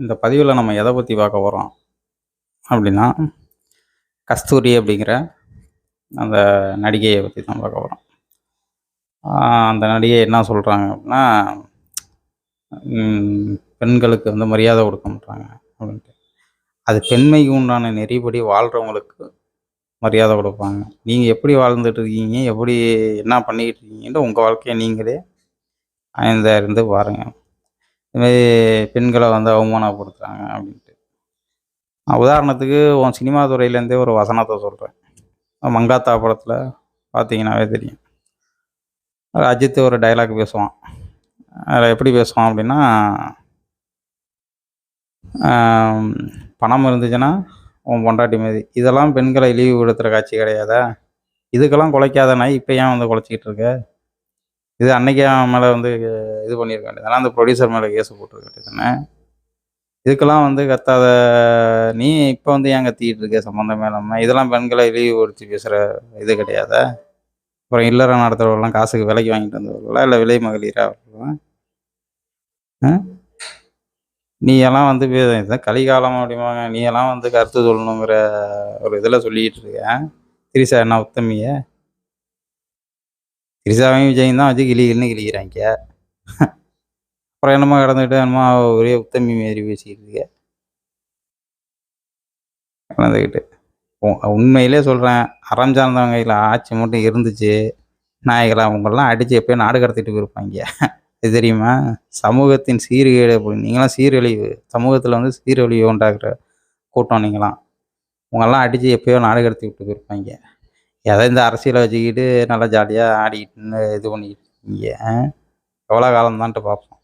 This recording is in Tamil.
இந்த பதிவில் நம்ம எதை பற்றி பார்க்க போகிறோம் அப்படின்னா கஸ்தூரி அப்படிங்கிற அந்த நடிகையை பற்றி தான் பார்க்க போகிறோம் அந்த நடிகை என்ன சொல்கிறாங்க அப்படின்னா பெண்களுக்கு வந்து மரியாதை கொடுக்க மாட்டாங்க அப்படின்ட்டு. அது பெண்மைக்கு உண்டான நெறிப்படி வாழ்கிறவங்களுக்கு மரியாதை கொடுப்பாங்க. நீங்கள் எப்படி வாழ்ந்துட்டு இருக்கீங்க எப்படி என்ன பண்ணிக்கிட்டு இருக்கீங்கன்னு உங்கள் வாழ்க்கையை நீங்களே இந்த இருந்து பாருங்கள் இதுமாரி பெண்களை வந்து அவமானப்படுத்துகிறாங்க அப்படின்ட்டு. நான் உதாரணத்துக்கு உன் சினிமா துறையிலேருந்தே ஒரு வசனத்தை சொல்கிறேன் மங்காத்தா படத்தில் பார்த்தீங்கன்னாவே தெரியும். அஜித் ஒரு டைலாக் பேசுவான். அதில் எப்படி பேசுவான் அப்படின்னா பணம் இருந்துச்சுன்னா உன் பொண்டாட்டி மாதிரி. இதெல்லாம் பெண்களை இழிவுபடுத்துகிற காட்சி கிடையாதா? இதுக்கெல்லாம் குலைக்காத நாய் இப்போ ஏன் வந்து குலைச்சிக்கிட்டு இருக்க? இது அன்னைக்கு அவன் மேலே வந்து இது பண்ணியிருக்க வேண்டியது. அந்த ப்ரொடியூசர் மேலே கேஸ் போட்டிருக்க வேண்டியதானே இதுக்கெல்லாம் வந்து கத்தாத நீ இப்போ வந்து ஏன் கத்திக்கிட்டு இருக்க? சம்மந்தமே இல்லாமல் இதெல்லாம் பெண்களை இழிவுபடுத்தி பேசுகிற இது கிடையாதா? அப்புறம் இல்லற நடத்துகிறவர்கள்லாம் காசுக்கு விலைக்கு வாங்கிட்டு வந்தவர்களா? இல்லை விலை மகளிராக நீ எல்லாம் வந்து பே- கலிகாலம் அப்படிம்பாங்க. நீ எல்லாம் வந்து கருத்து சொல்லணுங்கிற ஒரு இதில் சொல்லிக்கிட்டு இருக்க. திரிசா என்ன உத்தமியை? திரிசாவையும் விஜயும் தான் வச்சு கிளி கிளின்னு கிளிக்கிறாங்க. அப்புறம் என்னமோ கடந்துக்கிட்டு என்னமோ ஒரே உத்தமி மாரி பேசிக்கிட்டு கலந்துக்கிட்டு உண்மையிலே சொல்கிறேன் அறம் சார்ந்தவங்க கையில் ஆட்சி மட்டும் இருந்துச்சு நாயகலா உங்களெல்லாம் அடித்து எப்போயும் நாடு கடத்திட்டு போயிருப்பாங்க. இது தெரியுமா? சமூகத்தின் சீர்கேடு அப்படி நீங்களாம் சீரழிவு சமூகத்தில் வந்து சீரழிவு உண்டாக்குற கூட்டம் நீங்களாம். உங்கெல்லாம் அடித்து எப்போயோ நாடு கடத்தி விட்டு போயிருப்பாங்க. எதை இந்த அரசியலை வச்சுக்கிட்டு நல்லா ஜாலியாக ஆடிக்கிட்டு இது பண்ணிக்கிட்டு இருக்கீங்க? எவ்வளோ காலம் பார்ப்போம்